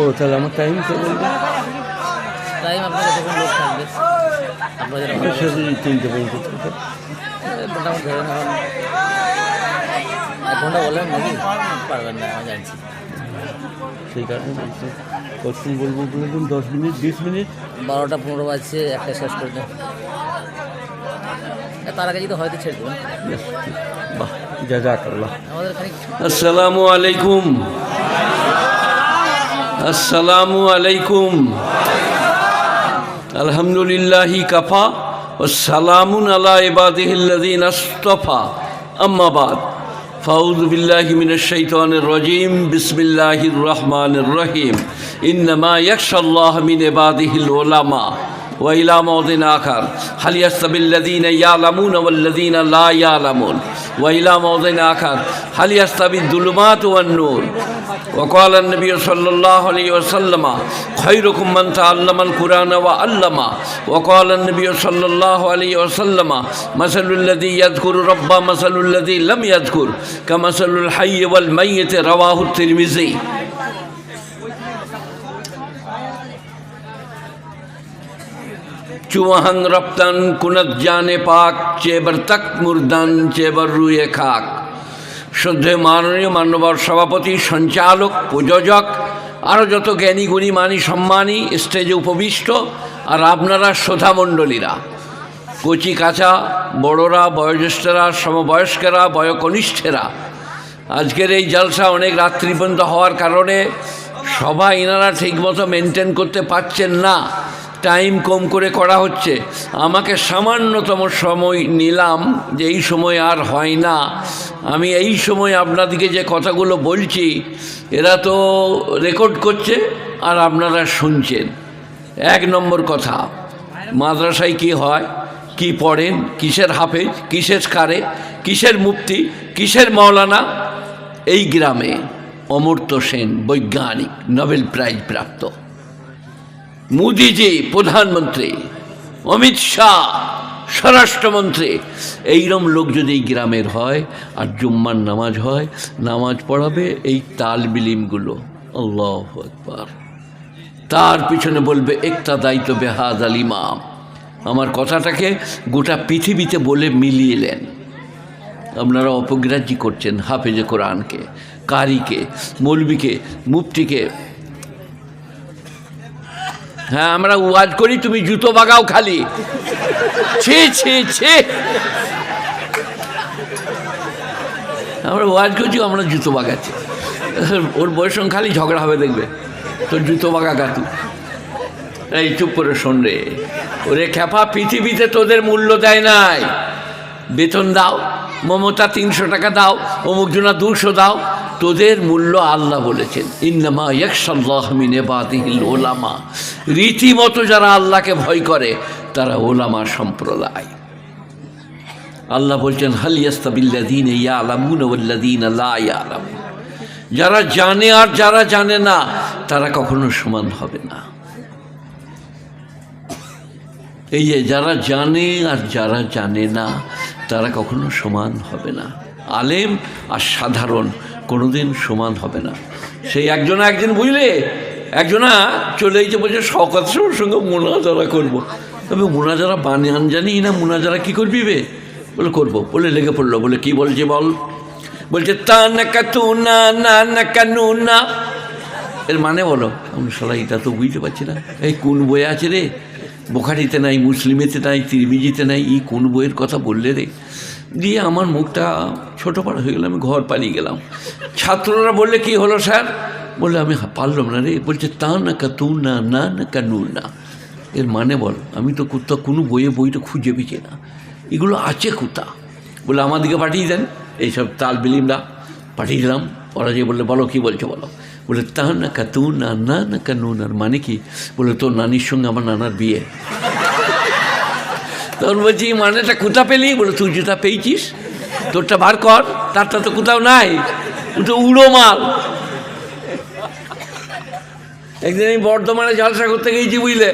ও তাহলে আমার time time আপনার যতক্ষণ লোক থাকবে আপনাদের আমার তিনটে পর্যন্ত থাকবে। মোটামুটি ধরেন এখন এক ঘণ্টা নাকি? পারবেন না আমি জানছি। সেই কারণে বলছি কখন বলব বলবেন দশ মিনিট বিশ মিনিট। বারোটা পনেরো বাজছে একটা শেষ করে দেন। তার আগে যদি হয়তো ছেড়ে দেবেন। খানিক আসসালামু আলাইকুম। আসসালামু আলাইকুম আলহামদুলিল্লাহি কাফা সালামুন আলা ইবাদিহিল্লাযীনা আস্তফা আম্মা বাদ ফাউযু বিল্লাহি মিনাশ শাইতানির রাজীম বিসমিল্লাহির রহমানির রহিম ইন্নামা ইয়াখশাল্লাহ মিন ইবাদিহিল উলামা وإلى موضع آخر هل يستوي الذين يعلمون والذين لا يعلمون وإلى موضع آخر هل يستوي الظلمات والنور وقال النبي صلى الله عليه وسلم خيركم من تعلم القرآن وعلم. وقال النبي صلى الله عليه وسلم مثل الذي يذكر رب مثل الذي لم يذكر كمثل الحي والميت. رواه الترمذي. چوہن ربتن کنت جان پاک چیبر تک مردن چیبر روئے خاک শ্রদ্ধে মাননীয় মান্যবর সভাপতি, সঞ্চালক, প্রযোজক আরও যত জ্ঞানী, গুণী, মানি, সম্মানী স্টেজে উপবিষ্ট আর আপনারা শ্রোতামণ্ডলীরা কচি কাঁচা, বড়রা, বয়োজ্যেষ্ঠরা, সমবয়স্কেরা, বয়কনিষ্ঠেরা, আজকের এই জলসা অনেক রাত্রি পর্যন্ত হওয়ার কারণে সবাই এনারা ঠিকমতো মেনটেন করতে পারছেন না। টাইম কম করে করা হচ্ছে। আমাকে সামান্যতম সময় নিলাম যে এই সময় আর হয় না। আমি এই সময় আপনাদিকে যে কথাগুলো বলছি, এরা তো রেকর্ড করছে আর আপনারা শুনছেন। এক নম্বর কথা, মাদ্রাসায় কি হয়, কি পড়েন, কিসের হাফেজ, কিসের কারে, কিসের মুক্তি কিসের মাওলানা? এই গ্রামে অমর্ত্য সেন, বৈজ্ঞানিক, নোবেল প্রাইজ প্রাপ্ত। মোদিজি, প্রধানমন্ত্রী, অমিত শাহ, স্বরাষ্ট্রমন্ত্রী, এইরম লোক যদি গ্রামের হয় আর জুম্মার নামাজ হয়, নামাজ পড়াবে এই তাল বিলিমগুলো। আল্লাহ একবার তার পিছনে বলবে একটা দায়িত্ব বেহাদ আল ইমাম। আমার কথাটাকে গোটা পৃথিবীতে বলে মিলিয়েলেন। আপনারা অপগ্রাহ্যি করছেন হাফেজে কোরআনকে, কারিকে, মৌলবিকে, মুফতিকে। হ্যাঁ আমরা ওয়াজ করি, তুমি জুতো বাগাও খালি। ছি ছি ছি। আমরা ওয়াজ করছি, আমরা জুতো বাগাচ্ছি। ওর বয়স খালি ঝগড়া হবে, দেখবে। তোর জুতো বাগা গাতু এই, চুপ করে শোন রে। ওরে খ্যাপা, পৃথিবীতে তোদের মূল্য দেয় নাই। বেতন দাও, মমতা তিনশো টাকা দাও অমুক জনা দুশো দাও। তোদের মূল্য আল্লাহ বলেছেন। ইন্নামা ইয়াকসাল্লাহমিনে বাদিহিল ওলামা রীতিমতো যারা আল্লাহকে ভয় করে, তারা ওলামা সম্প্রদায়। আল্লাহ বলছেন হালিয়াস্তাবিল্লাদিন ইয়া আলামুন ওল্লাদিন লা ইয়ালামুন। যারা জানে আর যারা জানে না, তারা কখনো সমান হবে না। এই যে যারা জানে আর যারা জানে না, তারা কখনো সমান হবে না। আলেম আর সাধারণ কোনোদিন সমান হবে না। সেই একজনা একদিন বুঝলে, একজনা চলে এসে বলছে শকত সবার সঙ্গে মোনাজারা করব। তবে মোনাজারা বানিয়ান জানি না, মোনাজারা কী করবি বে? বলে, করব। বলে লেগে পড়ল। বলে, কি বলছে বল? বলছে তা না কাতু না না না কানু না এর মানে বলো, আমি সালা এটা তো বুঝতে পারছি না। এই কোন বই আছে রে? বোখারিতে নাই, মুসলিমেতে নাই, তিরমিজিতে নাই ই কোন বইয়ের কথা বললে রে? দিয়ে আমার মুখটা ছোটো পাড়া হয়ে গেল, আমি ঘর পালিয়ে গেলাম। ছাত্ররা বললে, কি হলো স্যার? বললে, আমি পারলাম না রে। বলছে, তা না কা তু না না না কা নু না। এর মানে বল, আমি তো কোথাও কোনো বইয়ে বইটা খুঁজে পেছি না। এগুলো আছে কোথা বলে আমাদেরকে পাঠিয়ে দেন। এইসব তাল বিলিমরা পাঠিয়ে দিলাম। ওরা যে বললে, বলো, কি বলছো বলো? বলে, তা না কা তু না না না কা নু। না মানে কি? বলে, তোর নানির সঙ্গে আমার নানার বিয়ে। তখন বলছি "এই মানেটা কোথা পেলি বলে তুই যেটা পেয়েছিস তোরটা বার কর তারটা তো কোথাও নাই তুই তো উড়ো মাল একদিন আমি বর্ধমানে জলসা করতে গিয়েছি বুঝলে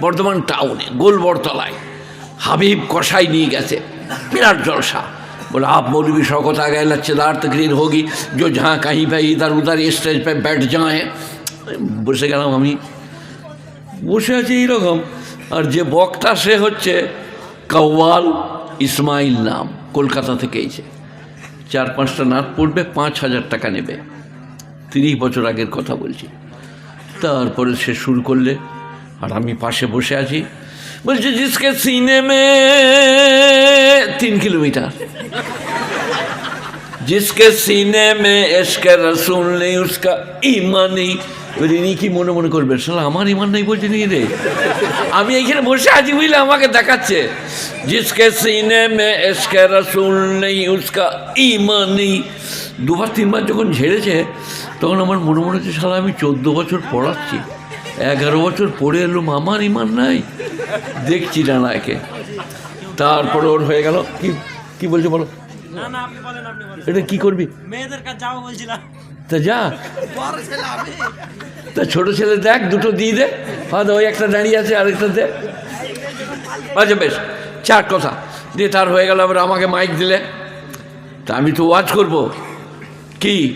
বর্ধমান টাউনে গোল বরতলায় হাবিব কষাই নিয়ে গেছে বিরাট জলসা बोला आप मौलवी शौकत आ गए लच्छेदार तकरीर होगी जो जहाँ कहीं पे इधर उधर स्टेज पे बैठ जाएं বসে গেলাম আমি বসে আছি এইরকম আর যে বক্তা সে হচ্ছে কাওয়াল ইসমাইল নাম কলকাতা থেকে এসে চার পাঁচটা নাট পড়বে, পাঁচ হাজার টাকা নেবে। তিরিশ বছর আগের কথা বলছি। তারপরে সে শুরু করলে, আর আমি পাশে বসে আছি। বলছে, জিসকে সিনেমে তিন কিলোমিটার। जिसके सीने में इश्क रसूल नहीं उसका ईमान नहीं এবার ইনি কি মনে মনে করবেন শালা আমার ইমান নেই বলছে নি রে আমি এইখানে বসে আছি বুঝলে আমাকে দেখাচ্ছে জিসকে সিনে মে ইশ্ক রসুল নেই উসকা ইমান নেই দুবার তিনবার যখন ঝেড়েছে তখন আমার মনে মনে হচ্ছে শালা আমি চোদ্দ বছর পড়াচ্ছি এগারো বছর পড়ে এলুম আমার ইমান নাই দেখছি না না একে তারপরে ওর হয়ে গেল কি কি বলছে বলো না না আপনি বলেন আপনি বলেন। এটা কি করবি? মেয়েদের কাছে যাব বলছিলাম। তা যা। তা ছোট ছেলে দেখ দুটো দিয়ে দে। হয়তো ওই একটা দাঁড়িয়ে আছে আরেকটা দে। আচ্ছা বেশ। চার কথা। দিয়ে তার হয়ে গেল আবার আমাকে মাইক দিলে। তা আমি তো ওয়াজ করব। কি?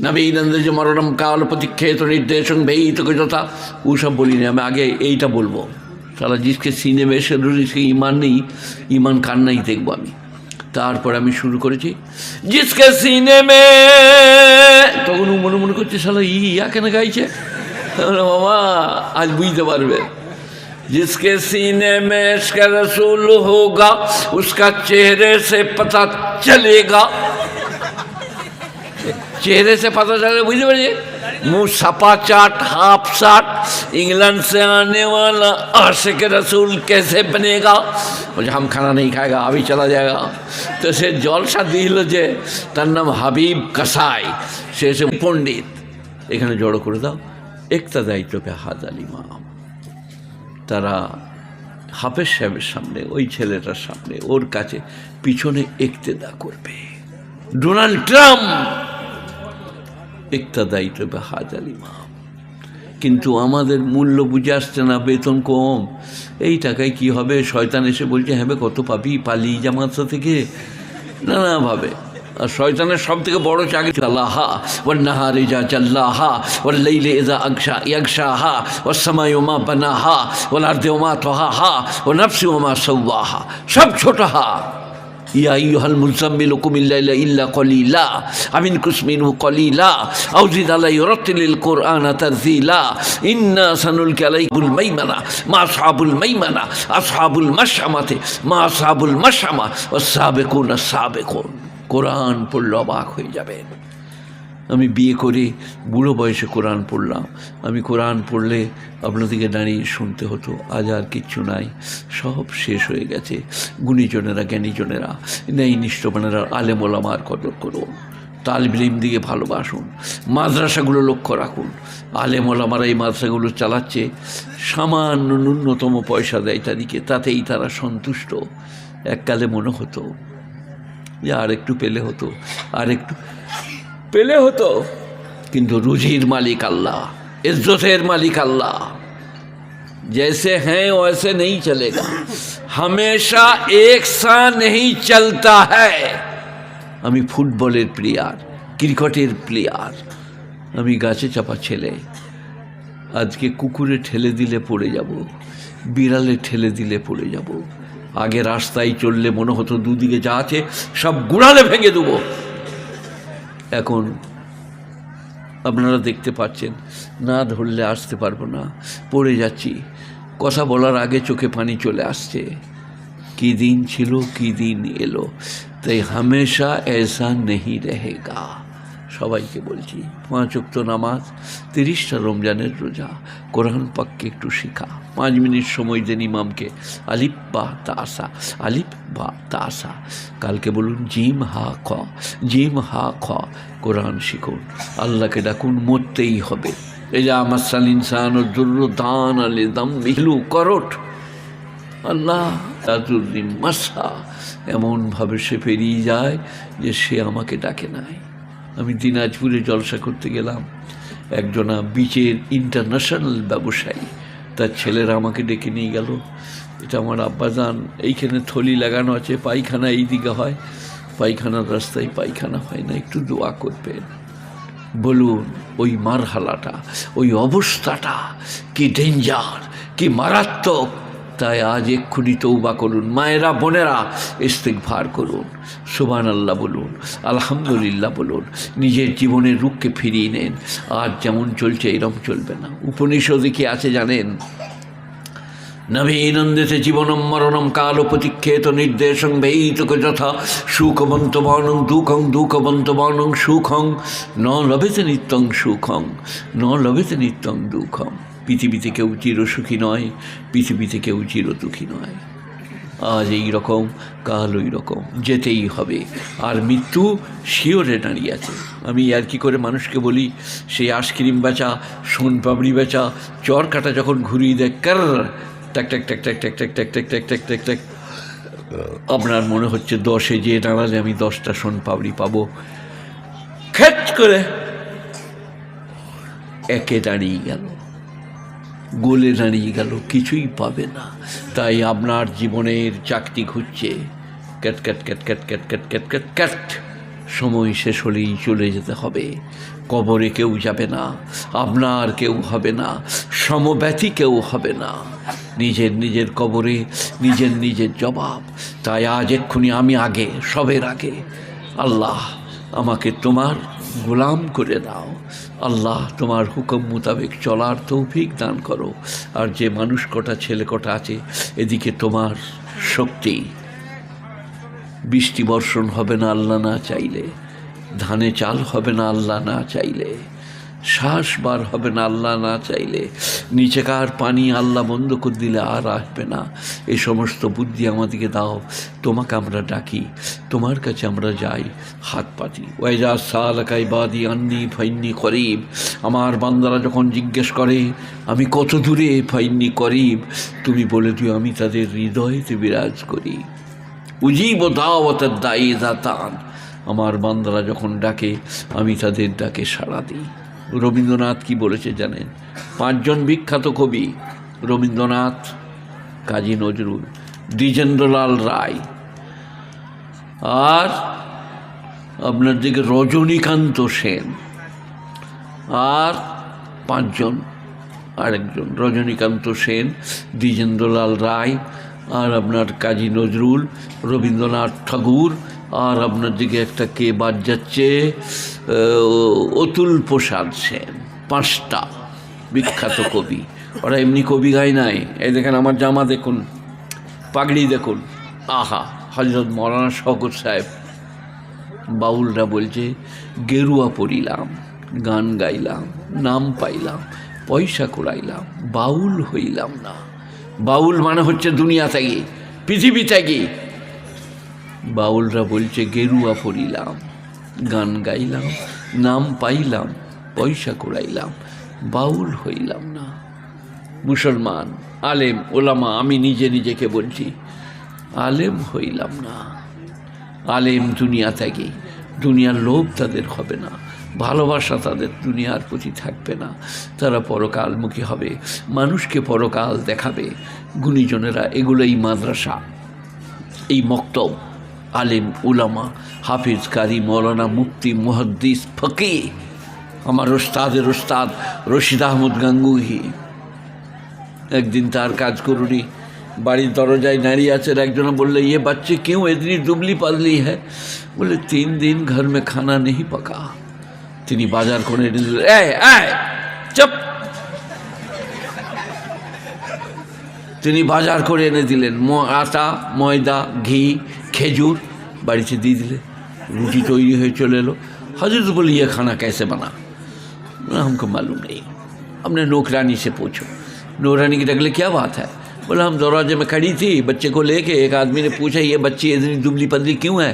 নবীনন্দ যে মরণম কাল প্রতীক্ষেত নির্দেশন ভেয়িত যথা ওসব বলিনি আমি আগে এইটা বলব। সারা জিসকে সিনেমে এসে সে ইমান নেই ইমান কান্নাই নাই দেখব আমি। তারপর আমি শুরু করেছি জিসকে সিনেমে তখন ও মনে মনে করছে শালা ই ইয়া কেন গাইছে আমি বললাম, মামা আজ বুঝতে পারবে जिसके सीने में इश्क रसूल होगा उसका चेहरे से पता चलेगा चेहरे से पता चलेगा बुझते पारिए मुंह सपा चाट हाफ साट इंग्लैंड से आने वाला आशिक रसूल कैसे बनेगा मुझे हम खाना नहीं खाएगा अभी चला जाएगा তো সে জলসা দিল যে তার নাম হাবিব কাসাই সে এসে পণ্ডিত এখানে জড়ো করে দাও একটা দায়িত্ব পে হাজ আলী মাম তারা হাফেজ সাহেবের সামনে ওই ছেলেটার সামনে ওর কাছে পিছনে একতেদা করবে ডোনাল্ড ট্রাম্প একতাদায়ী তবে হাজার ইমাম কিন্তু আমাদের মূল্য বুঝে আসছে না, বেতন কম। এই টাকায় কি হবে? শয়তান এসে বলছে হ্যাঁ কত পাবি? পালি জামাতা থেকে। নানাভাবে। আর শয়তানের সব থেকে বড় চাকরি আল্লাহা। ওর নাহারে যা চাল্লাহা ওর লাইলে এজা আকশা ইয়াকশাহা ওর সময় ওমা বানাহা ওর আর্দে ওমা তোহা হা ও নফসি ওমা সৌয়াহা সব ছোট হা ইয়া আইয়ুহাল মুজাম্মিল কুমিল্লা ইল্লা কলিলা, আমিন কুসমিনহু কলিলা আও জিদ আলাই রাতিলিল কুরআনা তারজিলা ইন্না সানুলকি আলাইকুল মাইমানা, মা আসহাবুল মাইমানা, আসহাবুল মাসামাতে মা আসহাবুল মাসামা ও সাবেকুন সাবেকুন। কোরআন পড়ল অবাক হয়ে যাবেন। আমি বিয়ে করে বুড়ো বয়সে কোরআন পড়লাম। আমি কোরআন পড়লে আপনাদেরকে দাঁড়িয়ে শুনতে হতো, আজ আর কিচ্ছু নাই। সব শেষ হয়ে গেছে। গুণীজনেরা, জ্ঞানীজনেরা নেই নিষ্ঠবানেরা আলেম ওলামার কদর করুন, তালবিলিম দিকে ভালোবাসুন, মাদ্রাসাগুলো লক্ষ্য রাখুন। আলেম ওলামারা এই মাদ্রাসাগুলো চালাচ্ছে, সামান্য ন্যূনতম পয়সা দেয় তাদেরকে, তাতেই তারা সন্তুষ্ট। এককালে মনে হতো যে আর একটু পেলে হতো, আর একটু পেলে হতো কিন্তু রুজির মালিক আল্লাহ ইজ্জতের মালিক আল্লাহ जैसे हैं वैसे नहीं चलेगा हमेशा एक सा नहीं चलता है আমি ফুটবলের প্লেয়ার ক্রিকেটের প্লেয়ার আমি গাছে চাপা ছেলে আজকে কুকুরে ঠেলে দিলে পড়ে যাব বিড়ালে ঠেলে দিলে পড়ে যাব আগে রাস্তায় চললে মনে হতো দুদিকে যা আছে সব গুড়ালে ভেঙে দেবো এখন আপনারা দেখতে পাচ্ছেন, না ধরলে আসতে পারব না। পড়ে যাচ্ছি। কথা বলার আগে চোখে পানি চলে আসছে। কি দিন ছিল, কি দিন এলো। তাই হামেশা এসা নেই রহেগা। সবাইকে বলছি পাঁচ উক্ত নামাজ, তিরিশটা রমজানের রোজা, কোরআন পাককে একটু শিখা। পাঁচ মিনিট সময় দেন ইমামকে, আলিফ বা তাসা আলিফ বা তাসা কালকে বলুন, জিম হা খ, জিম হা খ, কোরআন শিখুন। আল্লাহকে ডাকুন, মরতেই হবে। যে আমার ইনসান ও দুর্র দান আলে দাম মিহলু করট। আল্লাহ তাজুদ্দিন মাসা এমনভাবে সে পেরিয়ে যায় যে সে আমাকে ডাকে নাই। আমি দিনাজপুরে জলসা করতে গেলাম। একজনা বিচের ইন্টারন্যাশনাল ব্যবসায়ী, তার ছেলেরা আমাকে ডেকে নিয়ে গেল। এটা আমার আব্বাজান, এইখানে থলি লাগানো আছে, পায়খানা এই দিকে হয়। পায়খানার রাস্তায় পায়খানা হয় না, একটু দোয়া করবেন। বলুন, ওই মারহালাটা, ওই অবস্থাটা কি ডেঞ্জার কি মারাত্মক? তাই আজ এক্ষুনি তৌবা করুন। মায়েরা, বোনেরা ইস্তেকভার করুন। সুবান আল্লাহ বলুন, আলহামদুলিল্লাহ বলুন, নিজের জীবনের রূপকে ফিরিয়ে নেন। আজ যেমন চলছে, এরম চলবে না। উপনিষদে কি আছে জানেন? নবীনন্দিতে জীবনম মরণম কাল প্রতিক্ষেত নির্দেশং বেইতক যথা সুখবন্ত বর্ণং দুঃখং দুঃখবন্ত বর্ণং সুখং। ন লভেতে নিত্যং সুখং, ন লভেতে নিত্যং দুঃখং। পৃথিবীতে কেউ চিরসুখী নয় পৃথিবীতে কেউ চির দুঃখী নয় আজ এই রকম কাল ওই রকম যেতেই হবে আর মৃত্যু শিওরে দাঁড়িয়ে আছে আমি আর কি করে মানুষকে বলি সেই আইসক্রিম বেচা সোন পাপড়ি বেচা চর কাটা যখন ঘুরিয়ে দেয় কার ট্যাক ট্যাক ট্যাক ট্যাক ট্যাক ট্যাক ট্যাক ট্যাক ট্যাক ট্যাক ট্যাক ট্যাক আপনার মনে হচ্ছে দশে যেয়ে দাঁড়ালে আমি দশটা সোন পাপড়ি পাবো খেট করে একে দাঁড়িয়ে গেল গোলে দাঁড়িয়ে গেল, কিছুই পাবে না। তাই আপনার জীবনের চাকরি ঘুরছে। Cat cat cat cat cat cat cat cat cat. সময় শেষ হলেই চলে যেতে হবে। কবরে কেউ যাবে না, আপনার কেউ হবে না, সমব্যথী কেউ হবে না। নিজের নিজের কবরে নিজের নিজের জবাব। তাই আজ এক্ষুনি আমি আগে, সবের আগে, আল্লাহ আমাকে তোমার গোলাম করে দাও। আল্লাহ তোমার হুকুম মোতাবেক চলার তৌফিক দান করো। আর যে মানুষ কটা ছেলে কটা আছে, এদিকে তোমার শক্তি। বৃষ্টি বর্ষণ হবে না আল্লাহ না চাইলে। ধানে চাল হবে না আল্লাহ না চাইলে। শ্বাস বার হবে না, আল্লাহ না চাইলে। নিচেকার পানি আল্লাহ বন্ধ করে দিলে আর আসবে না। এই সমস্ত বুদ্ধি আমাদেরকে দাও, তোমাকে আমরা ডাকি, তোমার কাছে আমরা যাই, হাত পাতি। ওয়াইজা সালাকাই বাদি আন্নি ফাইন্নি করিব। আমার বান্দারা যখন জিজ্ঞেস করে, আমি কত দূরে ফাইন্নি করিব? তুমি বলে দিও, আমি তাদের হৃদয়তে বিরাজ করি। উজিব দাওয়াতের দায়ী দাতান আমার বান্দারা যখন ডাকে, আমি তাদের ডাকে সাড়া দিই। রবীন্দ্রনাথ কি বলেছে জানেন? পাঁচজন বিখ্যাত কবি, রবীন্দ্রনাথ, কাজী নজরুল, দ্বিজেন্দ্রলাল রায়। আর আপনার দিকে রজনীকান্ত সেন। আর পাঁচজন, আরেকজন, রজনীকান্ত সেন, দ্বিজেন্দ্রলাল রায়, আর আপনার কাজী নজরুল, রবীন্দ্রনাথ ঠাকুর আর আপনার দিকে একটা কে বাদ যাচ্ছে অতুল প্রসাদ সেন, পাঁচটা বিখ্যাত কবি। ওরা এমনি কবি গায় নাই। এই দেখেন আমার জামা দেখুন, পাগড়ি দেখুন। আহা হজরত মৌলানা শকর সাহেব বাউলরা বলছে, গেরুয়া পড়িলাম, গান গাইলাম, নাম পাইলাম, পয়সা কুড়াইলাম, বাউল হইলাম না। বাউল মানে হচ্ছে দুনিয়া ত্যাগী পৃথিবী ত্যাগী বাউলরা বলছে, গেরুয়া পড়িলাম, গান গাইলাম, নাম পাইলাম, পয়সা কুড়াইলাম, বাউল হইলাম না। মুসলমান, আলেম, ওলামা, আমি নিজে নিজেকে বলছি, আলেম হইলাম না। আলেম দুনিয়া থেকে দুনিয়ার লোভ তাদের হবে না, ভালোবাসা তাদের দুনিয়ার প্রতি থাকবে না। তারা পরকালমুখী হবে, মানুষকে পরকাল দেখাবে। গুণীজনেরা এগুলোই মাদ্রাসা, এই মক্তব। आलिम उलमा, हाफिज कारी, मौलाना मुफ्ती, मुहद्दीस, फकी, हमार उस्ताद उस्ताद रशीद अहमद गांगुही। एक दिन तार काज करूनी, बाड़ी दरजाई नारी आचर एकजन बोले ये बच्चे क्यों इतनी दुबली पतली है? बोले, तीन दिन घर में खाना नहीं पका। तिनी बाज़ार को ए ए, चुप! তিনি বাজার করে এনে দিলেন আটা ময়দা ঘি খেজুর বাড়িতে দিয়ে দিলে রুটি তৈরি হয়ে চলে এলো हजरत बोले ये खाना कैसे बना बोला, हमको मालूम नहीं हमने नौकरानी से पूछो नौकरानी की डगले क्या बात है बोला हम दरवाजे में खड़ी थी बच्चे को लेके एक आदमी ने पूछा ये बच्ची इतनी दुबली पतली क्यों है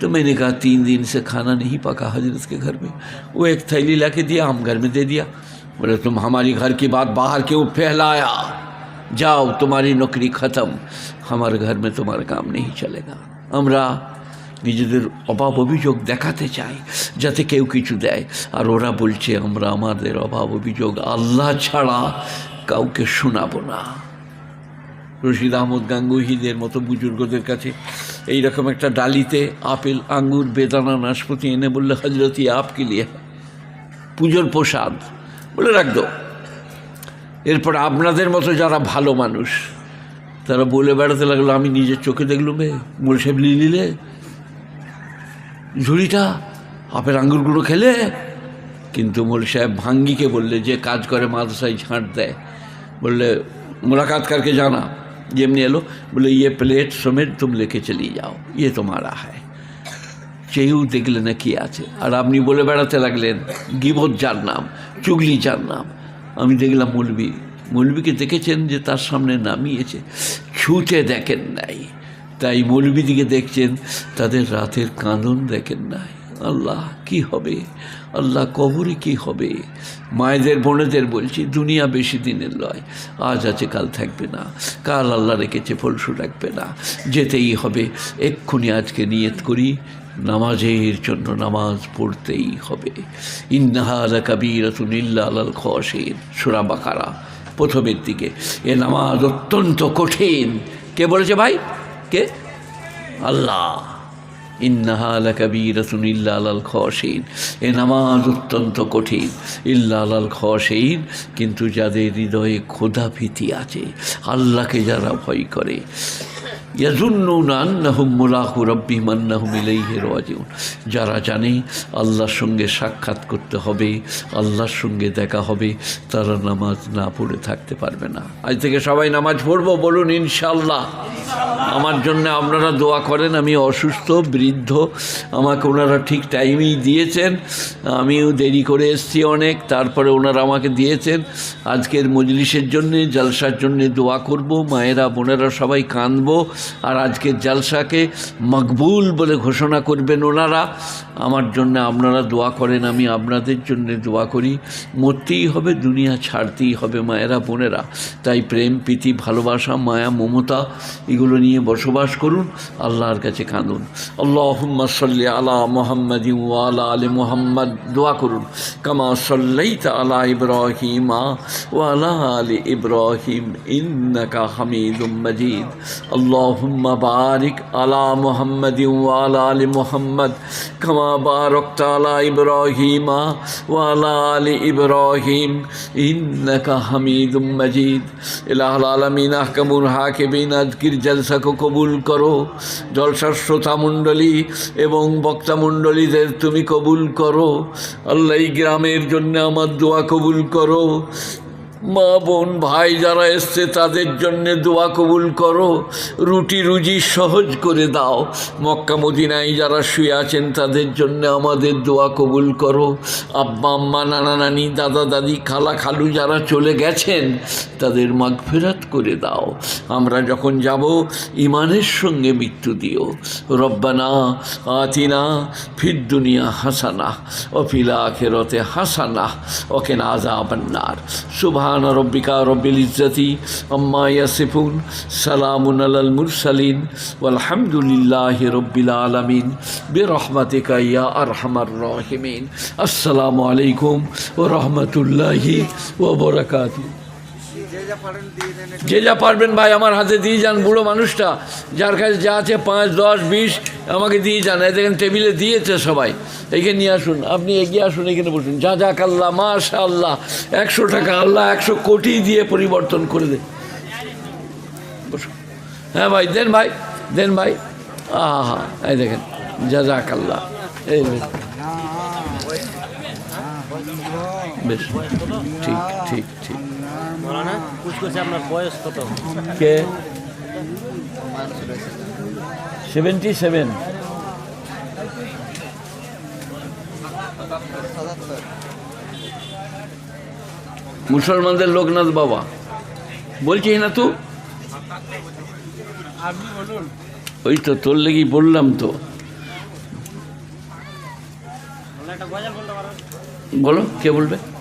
तो मैंने कहा तीन दिन से खाना नहीं पका हजरत के घर में वो एक थैली ला के दिया हम घर में दे दिया बोले तुम हमारी घर की बात बाहर क्यों फैलाया जाओ तुम्हारी नौकरी ख़त्म हमारे घर में तुम्हारा काम नहीं चलेगा আমরা নিজেদের অভাব অভিযোগ দেখাতে চাই যাতে কেউ কিছু দেয় আর ওরা বলছে আমরা আমাদের অভাব অভিযোগ আল্লাহ ছাড়া কাউকে শোনাবো না রশিদ আহমদ গাঙ্গুহিদের মতো বুজুর্গদের কাছে এই রকম একটা ডালিতে আপেল আঙ্গুর বেদানা নাশপাতি এনে বললে হজরতি আপকে লিয়ে পুজোর প্রসাদ বলে রাখতো এরপর আপনাদের মতো যারা ভালো মানুষ তারা বলে বেড়াতে লাগল, আমি নিজের চোখে দেখলুম মোল সাহেব নিলে ঝুড়িটা আপের আঙ্গুরগুলো খেলে। কিন্তু মোল সাহেব ভাঙ্গিকে বললে, যে কাজ করে মাদ্রাসায় ঝাঁট দেয়। বললে মুলাকাতকারকে জানা? যেমনি এলো বলে ইয়ে প্লেট সমেত তুমি লেখে চলিয়ে যাও ইয়ে তোমার হয়। চেয়েও দেখলে না কি আছে? আর আপনি বলে বেড়াতে লাগলেন, গিবত যার নাম, চুগলি যার নাম। আমি দেখলাম মুলবি মৌলবিকে দেখেছেন যে তার সামনে নামিয়েছে, ছুঁচে দেখেন নাই। তাই মৌলবিদিকে দেখছেন, তাদের রাতের কাঁদন দেখেন নাই। আল্লাহ, কি হবে? আল্লাহ কবরে কি হবে? মায়েদের, বোনেদের বলছি, দুনিয়া বেশি দিনের লয়। আজ আছে, কাল থাকবে না। কাল আল্লাহ রেখেছে ফলসু রাখবে না। যেতেই হবে, এক্ষুনি আজকে নিয়ত করি, নামাজের জন্য নামাজ পড়তেই হবে। ইন্নাহালা কাবিরাতুন ইল্লা আলাল খসেন সুরা বাকারা। প্রথমের দিকে। এ নামাজ অত্যন্ত কঠিন। কে বলেছে ভাই? কে? আল্লাহ। ইন্নাহালা কাবিরাতুন ইল্লা আলাল খসেন এ নামাজ অত্যন্ত কঠিন। ইল্লা আলাল খসেন কিন্তু যাদের হৃদয়ে ক্ষোধা ভীতি আছে, আল্লাহকে যারা ভয় করে। যারা জানে আল্লাহর সঙ্গে সাক্ষাৎ করতে হবে, আল্লাহর সঙ্গে দেখা হবে, তারা নামাজ না পড়ে থাকতে পারবে না। আজ থেকে সবাই নামাজ পড়ব, বলুন ইনশাল্লাহ আমার জন্য আপনারা দোয়া করেন, আমি অসুস্থ বৃদ্ধ, আমাকে ওনারা ঠিক টাইমেই দিয়েছেন। আমিও দেরি করে এসেছি অনেক, তারপরে ওনারা আমাকে দিয়েছেন। আজকের মজলিসের জন্যে, জলসার জন্যে দোয়া করব, মায়েরা, বোনেরা সবাই কাঁদবো, আর আজকের জলসাকে মকবুল বলে ঘোষণা করবেন ওনারা। আমার জন্য আপনারা দোয়া করেন, আমি আপনাদের জন্য দোয়া করি। মরতেই হবে, দুনিয়া ছাড়তেই হবে, মায়েরা, বোনেরা। তাই প্রেম, প্রীতি, ভালোবাসা, মায়া, মমতা, এগুলো নিয়ে বসবাস করুন, আল্লাহর কাছে কাঁদুন। আল্লাহ আল্লাহম্মা সাল্লি আলা মোহাম্মদ ওয়ালা আলী মোহাম্মদ। দোয়া করুন। কামা সাল্লাইতা আলা ইব্রাহিমা ওয়ালা আলী ইব্রাহিম ইন্নাকা হামিদুম মজিদ। আল্লাহম্মা বারিক আলা মোহাম্মদ ওয়ালা আলী মোহাম্মদ। কামা বারকতা আলা ইব্রাহিমা ওয়ালা আলী ইব্রাহিম ইন্নাকা হামিদুম মজিদ। ইলাহ আলমিন আহকামুর হাকিবিন আজকির জলসা কবুল করো। জলসার শ্রোতা মণ্ডলী এবং বক্তা মন্ডলীদের তুমি কবুল করো আল্লাহ গ্রামের জন্য আমার দোয়া কবুল করো। মা বোন, ভাই যারা এসছে, তাদের জন্যে দোয়া কবুল করো। রুটি রুজি সহজ করে দাও। মক্কা মদিনায় যারা শুয়ে আছেন, তাদের জন্য আমাদের দোয়া কবুল করো। আব্বা, আম্মা, নানা নানি, দাদা, দাদি, খালা, খালু যারা চলে গেছেন, তাদের মাগফেরাত করে দাও। আমরা যখন যাব ইমানের সঙ্গে মৃত্যু দিও। রব্বানা আতিনা ফির দুনিয়া হাসানা ও ফিলা আখেরতে হাসানা ওকে না আজাবান্নার সুবহান রব্বিকা রব্বিল ইজ্জতি আম্মা ইয়াসিফুন, সালামুন আলাল মুরসালিন আলহামদুলিল্লাহ রব্বিল আলমিন, বেরহমাতিকা ইয়া আরহামার রহিমিন। আসসালামু আলাইকুম ও রহমতুল্লাহি ও বারাকাতুহু। যে যা পারবেন ভাই আমার হাতে দিয়ে যান বুড়ো মানুষটা। যার কাছে যা আছে পাঁচ দশ বিশ আমাকে দিয়ে যান। এই দেখেন টেবিলে দিয়েছে সবাই। এখানে নিয়ে আসুন। আপনি এগিয়ে আসুন এখানে বসুন। যা যাক আল্লাহ মাশা আল্লাহ একশো টাকা আল্লাহ একশো কোটি দিয়ে পরিবর্তন করে দেন। বসুন। হ্যাঁ ভাই দেন ভাই দেন ভাই। আহা এই দেখেন। যা যাক আল্লাহ। এই বেশ। বেশ ঠিক ঠিক ঠিক। মৌলানা পুষ করছে আপনার বয়স কত? কে? Seventy seven. মুসলমানদের লোকনাথ বাবা। বলছি না তো ওই তো তোর লেগে বললাম তো। বলো কে বলবে